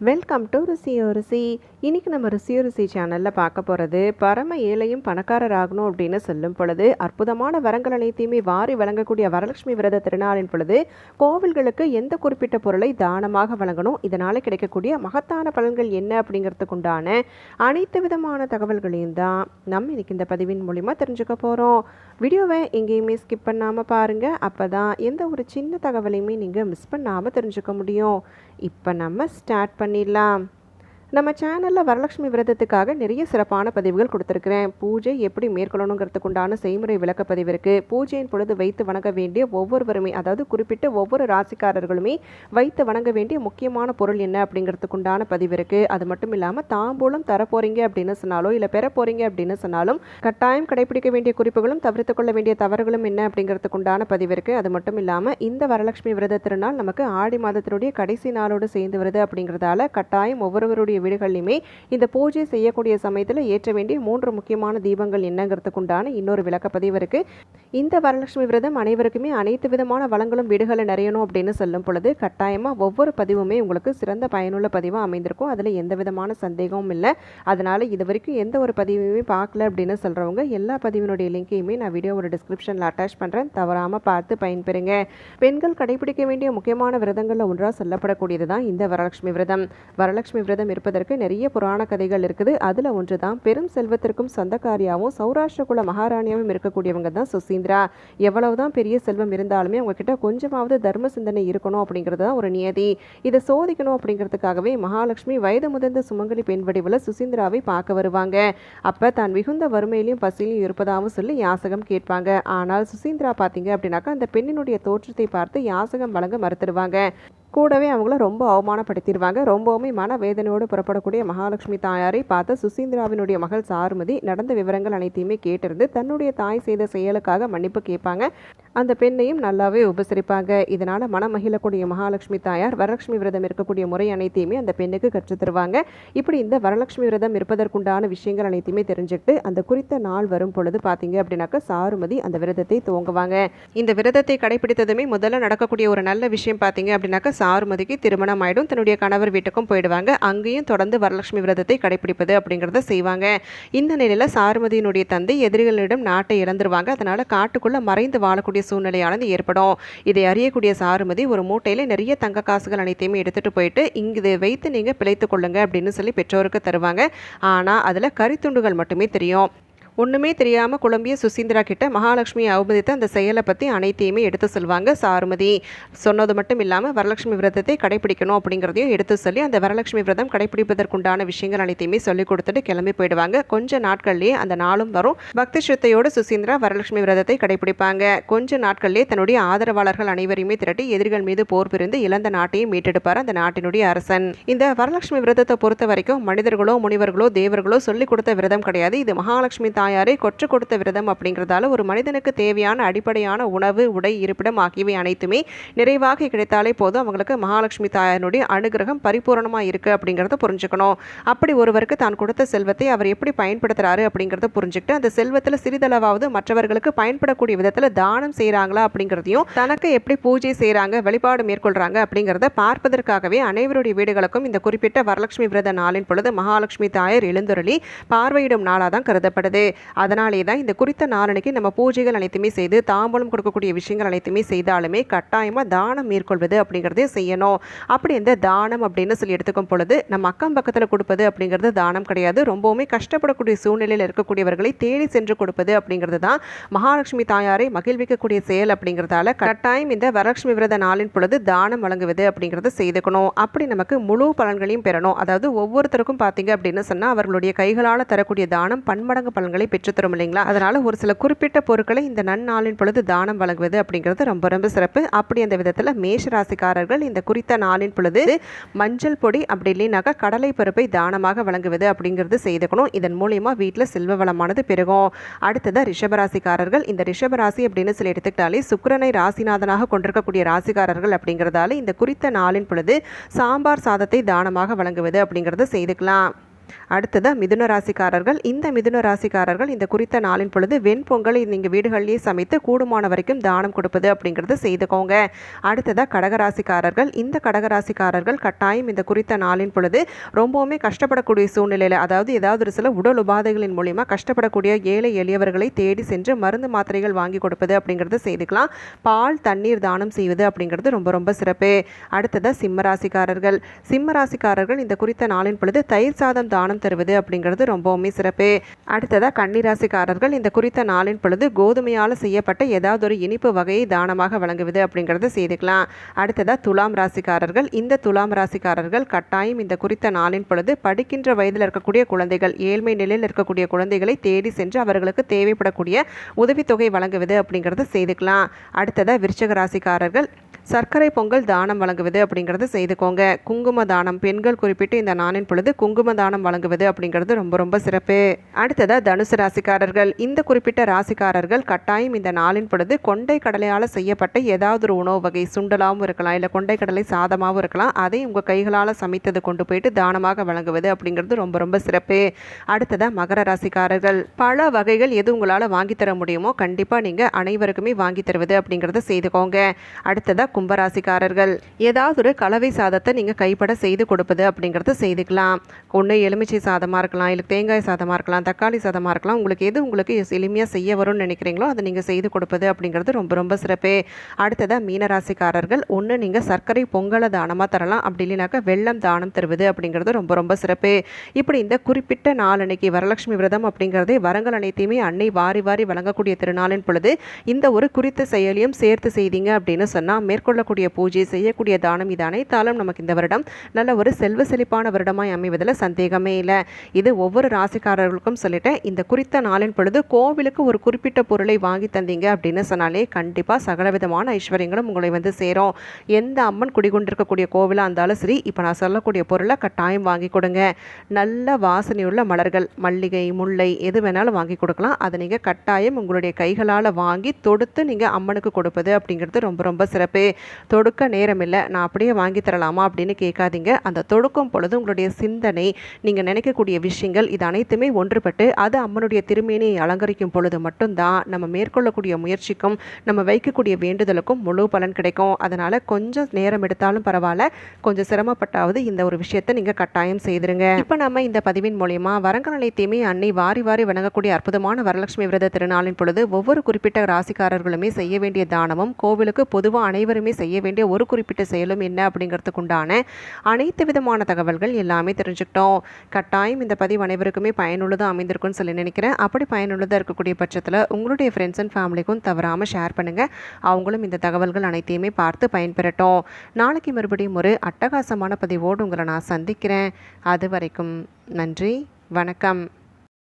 Welcome to ருசியோ ருசி இன்னைக்கு நம்ம ருசியோ ருசி சேனலில் பார்க்க போகிறது பரம ஏழையும் பணக்காரர் ஆகணும் அப்படின்னு சொல்லும் பொழுது அற்புதமான வரங்கள் அனைத்தையுமே வாரி வழங்கக்கூடிய வரலட்சுமி விரத திருநாளின் பொழுது கோவில்களுக்கு எந்த குறிப்பிட்ட பொருளை தானமாக வழங்கணும் இதனால் கிடைக்கக்கூடிய மகத்தான பலன்கள் என்ன அப்படிங்கிறதுக்கு உண்டான அனைத்து விதமான தகவல்களையும் தான் நம்ம இன்னைக்கு இந்த பதிவின் மூலிமா தெரிஞ்சுக்க போகிறோம் வீடியோவை எங்கேயுமே ஸ்கிப் பண்ணாமல் பாருங்கள் அப்போ தான் எந்த ஒரு சின்ன தகவலையுமே நீங்கள் மிஸ் பண்ணாமல் தெரிஞ்சுக்க முடியும். இப்போ நம்ம ஸ்டார்ட் பண்ணிடலாம். நம்ம சேனலில் வரலட்சுமி விரதத்துக்காக நிறைய சிறப்பான பதிவுகள் கொடுத்துருக்குறேன். பூஜை எப்படி மேற்கொள்ளணுங்கிறதுக்கு உண்டான செய்முறை விளக்க பதிவு இருக்குது பூஜையின் பொழுது வைத்து வணங்க வேண்டிய ஒவ்வொருவருமே அதாவது குறிப்பிட்ட ஒவ்வொரு ராசிக்காரர்களுமே வைத்து வணங்க வேண்டிய முக்கியமான பொருள் என்ன அப்படிங்கிறதுக்கு உண்டான பதிவு இருக்குது அது மட்டும் இல்லாமல் தாம்பூலம் தரப்போறீங்க அப்படின்னு சொன்னாலோ இல்லை பெற போகிறீங்க அப்படின்னு சொன்னாலும் கட்டாயம் கடைபிடிக்க வேண்டிய குறிப்புகளும் தவிர்த்து கொள்ள வேண்டிய தவறுகளும் என்ன அப்படிங்கிறதுக்கு உண்டான பதிவு இருக்குது அது மட்டும் இல்லாமல் இந்த வரலட்சுமி விரத திருநாள் நமக்கு ஆடி மாதத்தினுடைய கடைசி நாளோடு சேர்ந்து வருது அப்படிங்கிறதால கட்டாயம் ஒவ்வொருவருடைய வீடுகள்லையுமே இந்த பூஜை செய்யக்கூடிய சமயத்தில் ஏற்ற வேண்டிய மூன்று முக்கியமான தீபங்கள் என்னங்கிறதுக்குண்டான இன்னொரு விளக்கப்பதிவு இருக்குது இந்த வரலட்சுமி விரதம் அனைவருக்குமே அனைத்து விதமான வளங்களும் வீடுகளை நிறையணும் அப்படின்னு சொல்லும் பொழுது கட்டாயமாக ஒவ்வொரு பதிவுமே உங்களுக்கு சிறந்த பயனுள்ள பதிவாக அமைந்திருக்கும். அதில் எந்த விதமான சந்தேகமும் இல்லை. அதனால் இது வரைக்கும் எந்த ஒரு பதிவுமே பார்க்கல அப்படின்னு சொல்கிறவங்க எல்லா பதிவினுடைய லிங்கையுமே நான் வீடியோவோட டிஸ்கிரிப்ஷனில் அட்டாச் பண்ணுறேன் தவறாமல் பார்த்து பயன்பெறுங்க. பெண்கள் கடைபிடிக்க வேண்டிய முக்கியமான விரதங்களில் ஒன்றாக சொல்லப்படக்கூடியது தான் இந்த வரலட்சுமி விரதம். வரலட்சுமி விரதம் இருப்பதற்கு நிறைய புராண கதைகள் இருக்குது. அதில் ஒன்று தான் பெரும் செல்வத்திற்கும் சொந்தக்காரியாகவும் சௌராஷ்டிர குல மகாராணியாகவும் இருக்கக்கூடியவங்க தான் எவ்வளவு எவ்வளவுதான் பெரிய செல்வம் இருந்தாலுமே அவங்கக்கிட்ட கொஞ்சமாவது தர்ம சிந்தனை இருக்கணும் அப்படிங்கிறது தான் ஒரு நியதி. இதை சோதிக்கணும் அப்படிங்கிறதுக்காகவே மகாலட்சுமி வயது முதிர்ந்த சுமங்கலி பெண் வடிவில் சுசீந்திராவை பார்க்க வருவாங்க. அப்போ தான் மிகுந்த வறுமையிலையும் பசியிலையும் இருப்பதாகவும் சொல்லி யாசகம் கேட்பாங்க. ஆனால் சுசீந்திரா பார்த்தீங்க அப்படின்னாக்கா அந்த பெண்ணினுடைய தோற்றத்தை பார்த்து யாசகம் வழங்க மறுத்துடுவாங்க. கூடவே அவங்கள ரொம்ப அவமானப்படுத்திடுவாங்க. ரொம்பவுமே மனவேதனையோடு புறப்படக்கூடிய மகாலட்சுமி தாயாரை பார்த்த சுசீந்திராவினுடைய மகள் சாருமதி நடந்த விவரங்கள் அனைத்தையுமே கேட்டிருந்து தன்னுடைய தாய் செய்த செயலுக்காக மன்னிப்பு கேட்பாங்க. அந்த பெண்ணையும் நல்லாவே உபசரிப்பாங்க. இதனால் மனம் மகிழக்கூடிய மகாலட்சுமி தாயார் வரலட்சுமி விரதம் இருக்கக்கூடிய முறை அனைத்தையுமே அந்த பெண்ணுக்கு கற்றுத் தருவாங்க. இப்படி இந்த வரலட்சுமி விரதம் இருப்பதற்குண்டான விஷயங்கள் அனைத்தையுமே தெரிஞ்சுக்கிட்டு அந்த குறித்த நாள் வரும் பொழுது பார்த்தீங்க அப்படின்னாக்கா சாருமதி அந்த விரதத்தை துவங்குவாங்க. இந்த விரதத்தை கடைபிடித்ததுமே முதல்ல நடக்கக்கூடிய ஒரு நல்ல விஷயம் பார்த்தீங்க அப்படின்னாக்கா சாருமதிக்கு திருமணம் ஆயிடும். தன்னுடைய கணவர் வீட்டுக்கும் போயிடுவாங்க. அங்கேயும் தொடர்ந்து வரலட்சுமி விரதத்தை கடைபிடிப்பது அப்படிங்கிறத செய்வாங்க. இந்த நிலையில் சாருமதியினுடைய தந்தை எதிரிகளிடம் நாட்டை இழந்துருவாங்க. அதனால் காட்டுக்குள்ளே மறைந்து வாழக்கூடிய சூழ்நிலையானது ஏற்படும். இதை அறியக்கூடிய சாருமதி ஒரு மூட்டையில் நிறைய தங்க காசுகள் அனைத்தையுமே எடுத்துட்டு போயிட்டு இங்கு இதை வைத்து நீங்கள் பிழைத்து கொள்ளுங்க அப்படின்னு சொல்லி பெற்றோருக்கு தருவாங்க. ஆனால் அதில் கரித்துண்டுகள் மட்டுமே தெரியும். ஒன்றுமே தெரியாமல் குழம்பிய சுசீந்திரா கிட்ட மகாலட்சுமியை அவமதித்த அந்த செயலை பற்றி அனைத்தையுமே எடுத்து சொல்லுவாங்க சாருமதி. சொன்னது மட்டும் இல்லாமல் வரலட்சுமி விரதத்தை கடைபிடிக்கணும் அப்படிங்கிறதையும் எடுத்து சொல்லி அந்த வரலட்சுமி விரதம் கடைபிடிப்பதற்குண்டான விஷயங்கள் அனைத்தையுமே சொல்லி கொடுத்துட்டு கிளம்பி போயிடுவாங்க. கொஞ்ச நாட்கள்லேயே அந்த நாளும் வரும். பக்தி ஸ்ரத்தையோடு சுசீந்திரா வரலட்சுமி விரதத்தை கடைபிடிப்பாங்க. கொஞ்ச நாட்கள்லேயே தன்னுடைய ஆதரவாளர்கள் அனைவரையுமே திரட்டி எதிரிகள் மீது போர் பிரிந்து இழந்த நாட்டையும் மீட்டெடுப்பார் அந்த நாட்டினுடைய அரசன். இந்த வரலட்சுமி விரதத்தை பொறுத்த வரைக்கும் மனிதர்களோ முனிவர்களோ தேவர்களோ சொல்லிக் கொடுத்த விரதம் கிடையாது. இது மகாலட்சுமி தாயாரை கொற்று கொடுத்த விரதம் அப்படிங்கிறதால ஒரு மனிதனுக்கு தேவையான அடிப்படையான உணவு உடை இருப்பிடம் ஆகியவை அனைத்துமே நிறைவாக கிடைத்தாலே போதும். அவங்களுக்கு மகாலட்சுமி தாயாருடைய அனுகிரகம் பரிபூரணமாக இருக்குது அப்படிங்கிறத புரிஞ்சுக்கணும். அப்படி ஒருவருக்கு தான் கொடுத்த செல்வத்தை அவர் எப்படி பயன்படுத்துகிறாரு அப்படிங்கிறத புரிஞ்சுக்கிட்டு அந்த செல்வத்தில் சிறிதளவாவது மற்றவர்களுக்கு பயன்படக்கூடிய விதத்தில் தானம் செய்கிறாங்களா அப்படிங்கிறதையும் தனக்கு எப்படி பூஜை செய்கிறாங்க வழிபாடு மேற்கொள்கிறாங்க அப்படிங்கிறத பார்ப்பதற்காகவே அனைவருடைய வீடுகளுக்கும் இந்த குறிப்பிட்ட வரலட்சுமி விரத நாளின் பொழுது மகாலட்சுமி தாயார் எழுந்துருளி பார்வையிடும் நாளாக தான் கருதப்படுது. அதனாலே தான் இந்த குறித்த நாளனைக்கு நம்ம பூஜைகள் அனைத்துமே செய்து தாம்பூலம் கொடுக்கக்கூடிய விஷயங்கள் அனைத்துமே செய்தாலுமே கட்டாயமாக தானம் மேற்கொள்வது அப்படிங்கிறதே செய்யணும். அப்படி இந்த தானம் அப்படின்னு சொல்லி எடுத்துக்கும் பொழுது நம்ம அக்கம் பக்கத்தில் கொடுப்பது அப்படிங்கிறது தானம் கிடையாது. ரொம்பவுமே கஷ்டப்படக்கூடிய சூழ்நிலையில் இருக்கக்கூடியவர்களை தேடி சென்று கொடுப்பது அப்படிங்கிறது தான் மகாலட்சுமி தாயாரை மகிழ்விக்கக்கூடிய செயல் அப்படிங்கிறதால கட்டாயம் இந்த வரலட்சுமி விரத நாளின் பொழுது தானம் வழங்குவது அப்படிங்கிறத செய்துக்கணும். அப்படி நமக்கு முழு பலன்களையும் பெறணும். அதாவது ஒவ்வொருத்தருக்கும் பார்த்தீங்க அப்படின்னு சொன்னால் அவர்களுடைய கைகளால் தரக்கூடிய தானம் பன்மடங்கு பலன்களை பெற்றுத்தரும் இல்லைங்களா? அதனால் ஒரு சில குறிப்பிட்ட பொருட்களை இந்த நன்னாளின் பொழுது தானம் வழங்குவது அப்படிங்கிறது ரொம்ப ரொம்ப சிறப்பு. அப்படி அந்த விதத்தில் மேஷ ராசிக்காரர்கள் இந்த குறித்த நாளின் பொழுது மஞ்சள் பொடி அப்படி இல்லைனாக்கா கடலை பருப்பை தானமாக வழங்குவது அப்படிங்கிறது செய்துக்கணும். இதன் மூலியமாக வீட்டில் செல்வ வளமானது பெருகும். அடுத்ததாக ரிஷபராசிக்காரர்கள் இந்த ரிஷபராசி அப்படின்னு சொல்லி எடுத்துக்கிட்டாலே சுக்கரனை ராசிநாதனாக கொண்டிருக்கக்கூடிய ராசிக்காரர்கள் அப்படிங்கிறதால இந்த குறித்த நாளின் பொழுது சாம்பார் சாதத்தை தானமாக வழங்குவது அப்படிங்கிறத செய்துக்கலாம். அடுத்ததாக மிதுன ராசிக்காரர்கள் இந்த மிதுன ராசிக்காரர்கள் இந்த குறித்த நாளின் பொழுது வெண்பொங்கலை நீங்கள் வீடுகளிலேயே சமைத்து கூடுமான வரைக்கும் தானம் கொடுப்பது அப்படிங்கிறது செய்துக்கோங்க. அடுத்ததாக கடகராசிக்காரர்கள். இந்த கடகராசிக்காரர்கள் கட்டாயம் இந்த குறித்த நாளின் பொழுது ரொம்பவுமே கஷ்டப்படக்கூடிய சூழ்நிலையில் அதாவது ஏதாவது ஒரு சில உடல் உபாதைகளின் மூலிமா கஷ்டப்படக்கூடிய ஏழை எளியவர்களை தேடி சென்று மருந்து மாத்திரைகள் வாங்கி கொடுப்பது அப்படிங்கிறது செய்துக்கலாம். பால் தண்ணீர் தானம் செய்வது அப்படிங்கிறது ரொம்ப ரொம்ப சிறப்பு. அடுத்ததாக சிம்ம ராசிக்காரர்கள் சிம்ம ராசிக்காரர்கள் இந்த குறித்த நாளின் பொழுது தயிர் சாதம் தானம் தருவது அப்படிங்கிறது ரொம்பவுமே சிறப்பு. அடுத்ததாக கன்னிராசிக்காரர்கள் இந்த குறித்த நாளின் பொழுது கோதுமையால் செய்யப்பட்ட ஏதாவது ஒரு இனிப்பு வகையை தானமாக வழங்குவது அப்படிங்கிறத செய்துக்கலாம். அடுத்ததாக துலாம் ராசிக்காரர்கள் இந்த துலாம் ராசிக்காரர்கள் கட்டாயம் இந்த குறித்த நாளின் பொழுது படிக்கின்ற வயதில் இருக்கக்கூடிய குழந்தைகள் ஏழ்மை நிலையில் இருக்கக்கூடிய குழந்தைகளை தேடி சென்று அவர்களுக்கு தேவைப்படக்கூடிய உதவித்தொகை வழங்குவது அப்படிங்கிறத செய்துக்கலாம். அடுத்ததாக விருச்சக ராசிக்காரர்கள் சர்க்கரை பொங்கல் தானம் வழங்குவது அப்படிங்கிறது செய்துக்கோங்க. குங்கும தானம் பெண்கள் குறிப்பிட்டு இந்த நாளின் பொழுது குங்கும தானம் வழங்குவது அப்படிங்கிறது ரொம்ப ரொம்ப சிறப்பு. அடுத்ததாக தனுசு ராசிக்காரர்கள். இந்த குறிப்பிட்ட ராசிக்காரர்கள் கட்டாயம் இந்த நாளின் பொழுது கொண்டை கடலையால் செய்யப்பட்ட ஏதாவது ஒரு உணவு வகை சுண்டலாகவும் இருக்கலாம் இல்லை கொண்டை கடலை சாதமாகவும் இருக்கலாம். அதை உங்கள் கைகளால் சமைத்தது கொண்டு போயிட்டு தானமாக வழங்குவது அப்படிங்கிறது ரொம்ப ரொம்ப சிறப்பு. அடுத்ததாக மகர ராசிக்காரர்கள். பல வகைகள் எது உங்களால் வாங்கி தர முடியுமோ கண்டிப்பாக நீங்கள் அனைவருக்குமே வாங்கி தருவது அப்படிங்கிறத செய்துக்கோங்க. அடுத்ததாக கும்பராசிக்காரர்கள் ஏதாவது ஒரு கலவை சாதத்தை நீங்கள் கைப்பட செய்து கொடுப்பது அப்படிங்கிறத செய்துக்கலாம். ஒன்று எலுமிச்சை சாதமாக இருக்கலாம் இல்லை தேங்காய் சாதமாக இருக்கலாம் தக்காளி சாதமாக இருக்கலாம். உங்களுக்கு எது உங்களுக்கு எளிமையாக செய்ய வரும்னு நினைக்கிறீங்களோ அதை நீங்கள் செய்து கொடுப்பது அப்படிங்கிறது ரொம்ப ரொம்ப சிறப்பு. அடுத்ததாக மீனராசிக்காரர்கள் ஒன்று நீங்கள் சர்க்கரை பொங்கலை தானமாக தரலாம். அப்படி இல்லைனாக்கா வெள்ளம் தானம் தருவது அப்படிங்கிறது ரொம்ப ரொம்ப சிறப்பு. இப்படி இந்த குறிப்பிட்ட நாளன்னைக்கு வரலட்சுமி விரதம் அப்படிங்கிறதே வரங்கள் அனைத்தையுமே அன்னை வாரி வாரி வழங்கக்கூடிய திருநாளின் பொழுது இந்த ஒரு குறித்த செயலியும் சேர்த்து செய்தீங்க அப்படின்னு சொன்னால் மேற்கொள்ளக்கூடிய பூஜை செய்யக்கூடிய தானம் இது அனைத்தாலும் நமக்கு இந்த வருடம் நல்ல ஒரு செல்வ செழிப்பான வருடமாய் அமைவதில் சந்தேகமே இல்லை. இது ஒவ்வொரு ராசிக்காரர்களுக்கும் சொல்லிட்டேன். இந்த குறித்த நாளின் பொழுது கோவிலுக்கு ஒரு குறிப்பிட்ட பொருளை வாங்கி தந்தீங்க அப்படின்னு சொன்னாலே கண்டிப்பாக சகலவிதமான ஐஸ்வர்யங்களும் உங்களை வந்து சேரும். எந்த அம்மன் குடிகொண்டிருக்கக்கூடிய கோவிலாக இருந்தாலும் சரி இப்போ நான் சொல்லக்கூடிய பொருளை கட்டாயம் வாங்கி கொடுங்க. நல்ல வாசனையுள்ள மலர்கள் மல்லிகை முல்லை எது வேணாலும் வாங்கி கொடுக்கலாம். அதை நீங்கள் கட்டாயம் உங்களுடைய கைகளால் வாங்கி தொடுத்து நீங்கள் அம்மனுக்கு கொடுப்பது அப்படிங்கிறது ரொம்ப ரொம்ப சிறப்பு. தொடுக்க நேரமில்லை. நான் அப்படியே வாங்கி தரலாமா அப்படின்னு கேட்காதீங்க. அந்த தொடுக்கும் பொழுது உங்களுடைய சிந்தனை நீங்கள் நினைக்கக்கூடிய விஷயங்கள் இது அனைத்துமே ஒன்றுபட்டு அது அம்மனுடைய திருமேனியை அலங்கரிக்கும் பொழுது மட்டும்தான் நம்ம மேற்கொள்ளக்கூடிய முயற்சிக்கும் நம்ம வைக்கக்கூடிய வேண்டுதலுக்கும் முழு பலன் கிடைக்கும். அதனால் கொஞ்சம் நேரம் எடுத்தாலும் பரவாயில்ல. கொஞ்சம் சிரமப்பட்டாவது இந்த ஒரு விஷயத்தை நீங்கள் கட்டாயம் செய்திருங்க. இப்போ நம்ம இந்த பதிவின் மூலயமா வரங்கள் அன்னை வாரி வாரி வணங்கக்கூடிய அற்புதமான வரலட்சுமி விரத திருநாளின் பொழுது ஒவ்வொரு குறிப்பிட்ட ராசிக்காரர்களுமே செய்ய வேண்டிய தானமும் கோவிலுக்கு பொதுவாக அனைவரும் செய்ய வேண்டிய ஒரு குறிப்பிட்ட செயலும் என்ன அப்படிங்கிறதுக்கு உண்டான அனைத்து விதமான தகவல்கள் எல்லாமே தெரிஞ்சுக்கிட்டோம். கட்டாயம் இந்த பதிவு அனைவருக்குமே பயனுள்ளதாக அமைந்திருக்கும்னு சொல்லி நினைக்கிறேன். அப்படி பயனுள்ளதாக இருக்கக்கூடிய பட்சத்தில் உங்களுடைய ஃப்ரெண்ட்ஸ் அண்ட் ஃபேமிலிக்கும் தவறாமல் ஷேர் பண்ணுங்கள் அவங்களும் இந்த தகவல்கள் அனைத்தையுமே பார்த்து பயன்பெறட்டும். நாளைக்கு மறுபடியும் ஒரு அட்டகாசமான பதிவோடு உங்களை நான் சந்திக்கிறேன். அது வரைக்கும் நன்றி வணக்கம்.